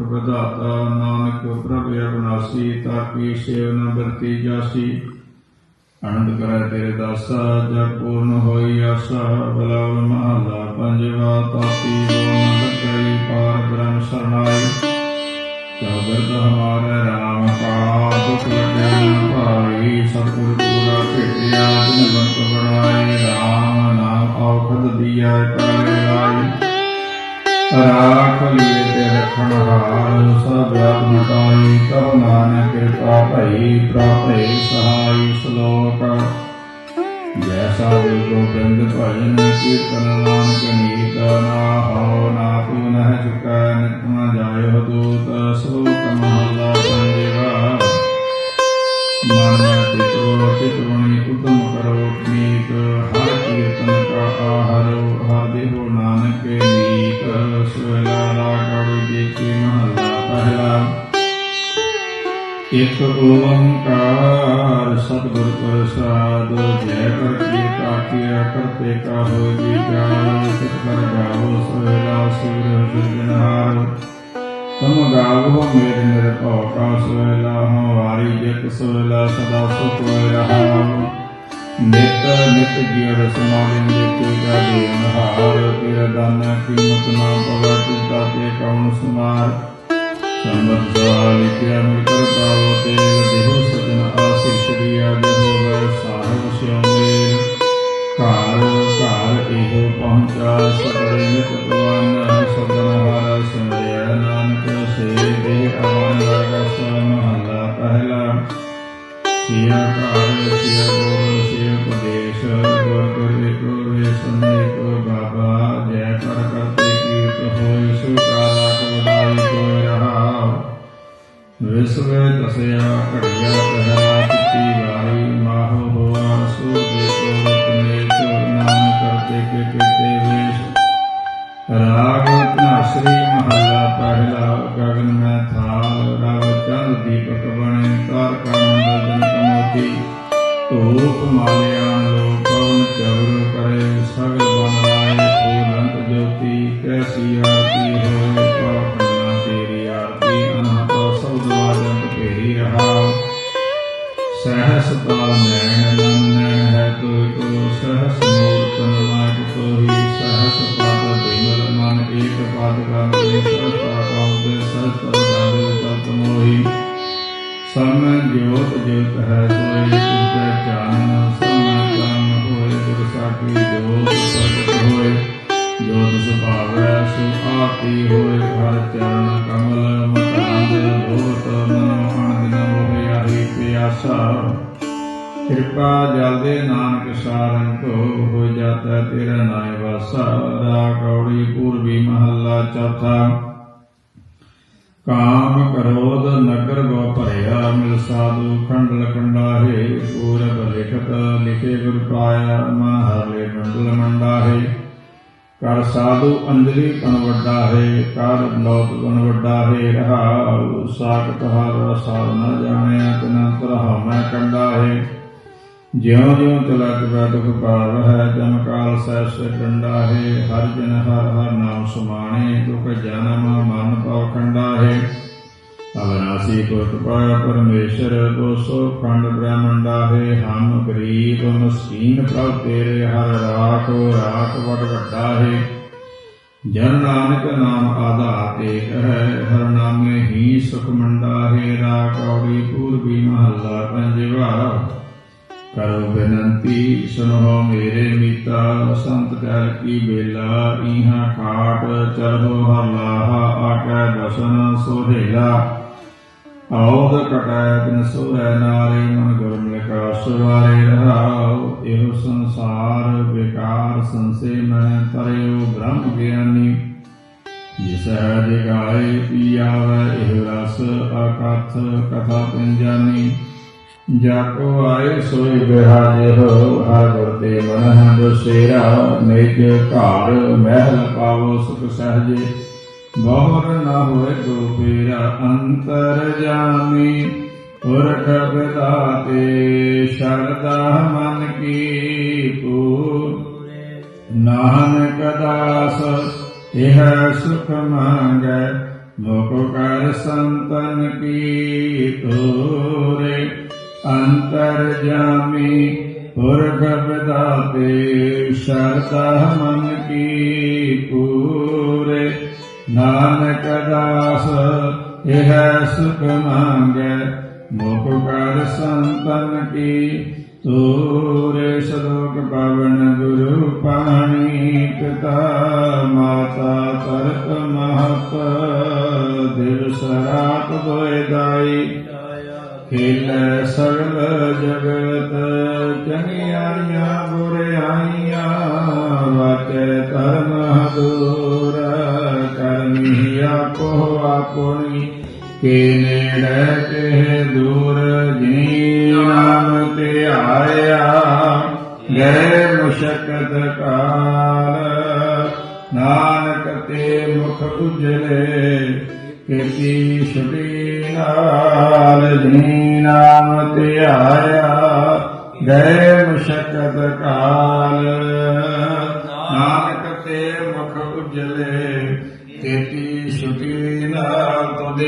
ਪੁਰਖ ਵਿਧਾਤਾ ਨਾਨਕ ਪ੍ਰਭ ਅਵਨਾਸੀ ਤਾਕੀ ਸੇਵ ਨ ਵਰਤੀ ਜਾਸੀ। ਆਨੰਦ ਕਰੈ ਤੇਰੇ ਦਾਸਾ ਜਗ ਪੂਰਨ ਹੋਈ ਆਸਾ ਬਲਾਵ ਮਹਲਾ ਪੰਜਵਾ ਤਾਤੀ ਲੋਨ ਲੱਗਈ, ਪਾਰ ਬ੍ਰਹਮ ਸਰਨਾਈ। ਚੌਗਰਦ ਹਮਾਰੇ ਰਾਮ ਕਾ, ਦੁਖ ਲੱਗਿਆ ਭਾਈ, ਸਤਿਗੁਰ ਪੂਰਾ ਭੇਟਿਆ ਜਿਨ ਬੰਤ ਬਣਾਏ, ਰਾਮ ਨਾਮ ਔਖਦ ਦੀਆ ਕਾਲੇ ਲਾਈ ਰਾਖ ਲਿਏ ਤੇ ਰਖਣ ਹਾਰ ਸਭ ਆਪ ਮਟਾਈ ਕਉ ਨਾਨਕ ਕਿਰਪਾ ਭਈ ਪ੍ਰਾਪੇ ਸਹਾਈ ਸ਼ਲੋਕ। ਜੈਸਾ ਗੁਰੂ ਗੋਬਿੰਦ ਭਜਨ ਕੀਰਤਨ ਨਾਨਕ ਨੀਤ ਨਾ ਹੋ ਨਾ ਤੂ ਨਹਿ ਚੁਕੈ ਨਿਤ ਨ ਜਾਇਓ ਦੂਤ ਸ਼ਲੋਕ ਮਹਲਾ ਪੰਜਵਾ ਮਨ ਤਿਤੋ ਚਿਤਵਣੀ ਇਕ ਓੰਕਾਰ ਸਤਿਗੁਰ ਪ੍ਰਸਾਦ, ਜੈ ਕਰ ਕੀਰਤਾ ਕੀਆ ਕਰਤੇ ਕਾ ਹੋ ਵਿਚਾਰ ਸਤ ਕਰ ਗਾਵੋ ਸੋਇਲਾ ਸਿਰ ਸਿਰਜਣਹਾਰ ਤੁਮ ਗਾਵੋ ਮੇਰੇ ਨਿਰਭਉ ਕਾ ਸੋਇਲਾ ਹਉ ਵਾਰੀ ਜਿਤ ਸੋਇਲਾ ਸਦਾ ਸੁਖ ਹੋਇ ਰਹਾਉ। ਨਿਤ ਨਿਤ ਜੀਵ ਸਮਾਲਿਨ ਦੇ ਕੇ ਗਾ ਦੇਨ ਹਾਰ ਤੇਰਾ ਦਾਨਾ ਕੀਮਤ ਨਾ ਪਵੈ ਤਿਤਾ ਤੇ ਕਉਣ ਸੁਮਾਰ। ਸੰਬਤ ਸਵਾਲ ਲਿਖਿਆ ਮਿਲ ਕਰ ਪਾਵੋ ਤੇ ਦੇਹੋ ਸਜਨ ਆਸਿਸ ਰਿਆ ਦੇ ਹੋਵੇ ਸਾਹਿਬ ਸਿਉ ਘਰ ਘਰ ਇਹੋ ਪਹੁੰਚਾ ਸਤਿ ਨਿਤ ਤੁਵਨ ਸਦਨ ਹਰ ਸੁਣਿਆ ਨਾਨਕ ਸੇ ਦੇ ਅਵਨ ਲਗਾ ਮਹਲਾ ਪਹਿਲਾ। ਸਿਆ ਘਰ, ਸਿਆ ਗੁਰ ਸਿਆ ਉਪਦੇਸ਼ ਗੁਰ ਗੁਰ ਏਕੋ ਵੇ ਵਿਸਵੇ ਦਸਿਆ ਘੜਿਆ ਪਹਿਰਾ ਕਿਤੀ ਵਾਰੀ ਮਾਹੋ ਹੋਆ ਸੋ ਦੇ ਕੋ ਰਤਨੇ ਚੋ ਨਾਮ ਕਰਤੇ ਕੇ ਕੀਤੇ ਵੇਸ਼ ਰਾਗ ਧਨਾਸਰੀ ਮਹੱਲਾ ਪਹਿਲਾ ਗਗਨ ਮੈਂ ਥਾਲ ਰਵ ਚੰਦ ਦੀਪਕ ਬਣੇ ਤਾਰ ਕਾ ਮੰਡਲ ਕਮੋਤੀ ਧੂਪ ਮਾਲਿਆਨ ਲੋ ਪਵਨ ਚਵਰ ਕਰੇ ਸਗਲ ਬਨ ਫੂਲੰਤ ਜੋਤੀ ਕੈਸੀ ਆਰਤੀ ਹੋਏ ਪਾਖੰਡਾ ਸਹਸ ਤਾਲ ਨੈਣ ਲਨ ਨੈਣ ਹੈ ਤੋਇ ਕੋ ਸਹਸ ਮੂਰਤਨ ਨਾਇਕ ਤੋਹੀ ਸਹਸ ਪਦ ਬਿਮਲ ਮਨ ਏਕ ਪਦ ਗੰਗ ਸਹਸ ਪਾਕਾਉ ਦੇ ਸਹਸ ਤਰ ਤਤ ਮੋਹੀ ਸਮ ਜੋਤ ਜੋਤ ਹੈ ਸੋਈ ਤੁਝੈ ਚਾਨਣ ਸਮ ਕਰਮ ਹੋਏ ਗੁਰ ਸਾਖੀ ਜੋਤ ਪ੍ਰਗਟ ਹੋਏ ਜੋਤ ਸੁਭਾਵੈ ਸੋ ਆਤੀ ਹੋਏ ਹਰ ਚਰਨ ਕਮਲ ਮਤਾਂਦ ਲੋਤ ਮਨੋ ਅਣਦਿਨ ਆਹੀ ਕਿਰਪਾ ਜਲ ਦੇ ਨਾਨਕ ਸਾਰਨ ਕੋ ਹੋ ਜਾਤਾ ਤੇਰਾ ਨਾਇ ਵਾਸਾ। ਰਾ ਕੌੜੀ ਪੂਰਬੀ ਮਹੱਲਾ ਚੌਥਾ। ਕਾਮ ਕਰੋਧ ਨਗਰ ਗੋ ਭਰਿਆ, ਮਿਲ ਸਾਧੂ ਖੰਡਲ ਕੰਡਾਹੇ ਪੂਰਬ ਲਿਖਤ ਲਿਖੇ ਗੁਰ ਪਾਇਆ ਮਹਰਲੇ ਮੰਡਲ ਮੰਡਾਹੇ। ਕਰ ਸਾਧੂ ਅੰਜਲੀ ਪਨ ਵੱਡਾ ਹੈ, ਕਰ ਲੋਕ ਤਨ ਵੱਡਾ ਹੈ, ਰਹਾਉ ਸਾਖਤ ਹਰ ਸਾਧ ਨਾ ਜਾਣਿਆ ਤਨ ਤਰਹ ਮੈਂ ਕੰਡਾ ਹੈ। ਜਿਉ ਜਿਉ ਚਲਤ ਬੈ ਪਾਵ ਹੈ ਜਮ ਕਾਲ ਸਹਿ ਸੇ ਡੰਡਾ ਹੈ, ਹਰ ਜਨ ਹਰ ਹਰ ਨਾਮ ਸੁਮਾਣੇ, ਦੁਖ ਜਨਮ ਮਨ ਪਉ ਅਵਨਾਸੀ ਕੋਟ ਪਾਇਆ ਪਰਮੇਸ਼ਰ ਦੋਸੋ ਖੰਡ ਬ੍ਰਹਮੰਡਾ ਹੈ, ਹਮ ਗਰੀਬ ਮਸਕੀਨ ਪ੍ਰਭ ਤੇਰੇ, ਹਰ ਰਾਖੋ ਰਾਖ ਵਡ ਵੱਡਾ ਹੈ। ਜਨ ਨਾਨਕ ਨਾਮ ਆਧਾਰ ਏਕ ਹੈ ਹਰ ਨਾਮੇ ਹੀ ਸੁਖ ਮੰਡਾ ਹੈ ਰਾ ਕੌੜੀ ਪੂਰਬੀ ਮਹੱਲਾ ਪੰਜਵਾ ਕਰੋ ਬੇਨਤੀ ਸੁਨੋ ਮੇਰੇ ਮੀਤਾ, ਸੰਤ ਕਹਿ ਕੀ ਬੇਲਾ ਇਹਾਂ ਖਾਟ ਚਰੋ ਹਰ ਲਾਹਾ ਦਸਨ ਸੋਹੇਲਾ। ਆਉਦ ਕਟਾਇ ਤਿਨ ਸੋਹੈ ਨਾਰੇ ਮਨ ਗੁਰਮ ਲਿਖਾ ਸੁਵਾਰੇ ਰਹਾਉ, ਇਹੋ ਸੰਸਾਰ ਵਿਕਾਰ ਸੰਸੇ ਮੈਂ ਤਰਿਓ ਬ੍ਰਹਮ ਗਿਆਨੀ। ਜਿਸ ਹੈ ਜਗਾਏ ਪੀਆਵੈ, ਇਹ ਰਸ ਅਕਥ ਕਥਾ ਪਿੰਜਾਨੀ ਜਾ ਕੋ ਆਏ ਸੋਈ ਬਿਹਾਜੇ ਹੋ ਹਰ ਗੁਰ ਤੇ ਮਨ ਹੈ ਬਸੇਰਾ। ਨਿਜ ਘਰ ਮਹਿਲ ਪਾਵੋ ਸੁਖ ਸਹਜੇ। ਬਹੁਰ ਨਾ ਹੋਏ ਕੋ ਅੰਤਰ ਜਾਮੀ, ਪੁਰਖ ਵਿਦਾਤੇ ਸ਼ਰਦਾ ਮਨ ਕੀ ਪੂ ਨਾਨਕ ਦਾਸ, ਇਹ ਸੁਖ ਮੰਗੈ, ਮੁਖ ਕਰ ਸੰਤਨ ਕੀ ਤੋਰੇ। ਅੰਤਰ ਜਾਮੀ, ਪੁਰਖ ਵਿਦਾਤੇ ਸ਼ਰਤਾ ਮਨ ਕੀ ਪੂ ਨਾਨਕ ਦਾਸ, ਇਹ ਸੁਖ ਮੰਗੈ, ਮੁਖ ਕਰ ਸੰਤਨ ਕੀ, ਤੋਰੇ ਸਲੋਕ ਪਵਨ ਗੁਰੂ ਪਾਣੀ ਪਿਤਾ ਮਾਤਾ ਤਰਤ ਮਹਤ ਦਿਵਸ ਸਰਾਤ ਦੋਇ ਦਾਈ। ਖੇਲੇ ਸਗਲ ਜਗਤ, ਚੰਗਿਆਈਆਂ ਬੁਰਿਆਈਆਂ ਵਾਚੇ ਧਰਮ ਦੂਰ ਕਰਨੀ ਆਪਣੀ ਕੇ ਨੇੜੇ ਕੇ ਦੂਰ ਜੀ ਨਾਮ ਤੇ ਆਇਆ, ਗਏ ਮੁਸ਼ਕਤ ਕਾਲ। ਨਾਨਕ ਤੇ ਮੁਖ ਉਜਲੇ ਕੀਤੀ ਛੁਟੀ ਨਾਲ ਜੀ ਨਾਮ ਤੇ ਆਇਆ, ਗਏ ਮੁਸ਼ਕਤ ਕਾਲ। ਨਾਨਕ ਤੇ ਮੁਖ ਉਜਲੇ ਕੀਤੀ ਛੁਟੀ ਨਾਲ ਤੁਧ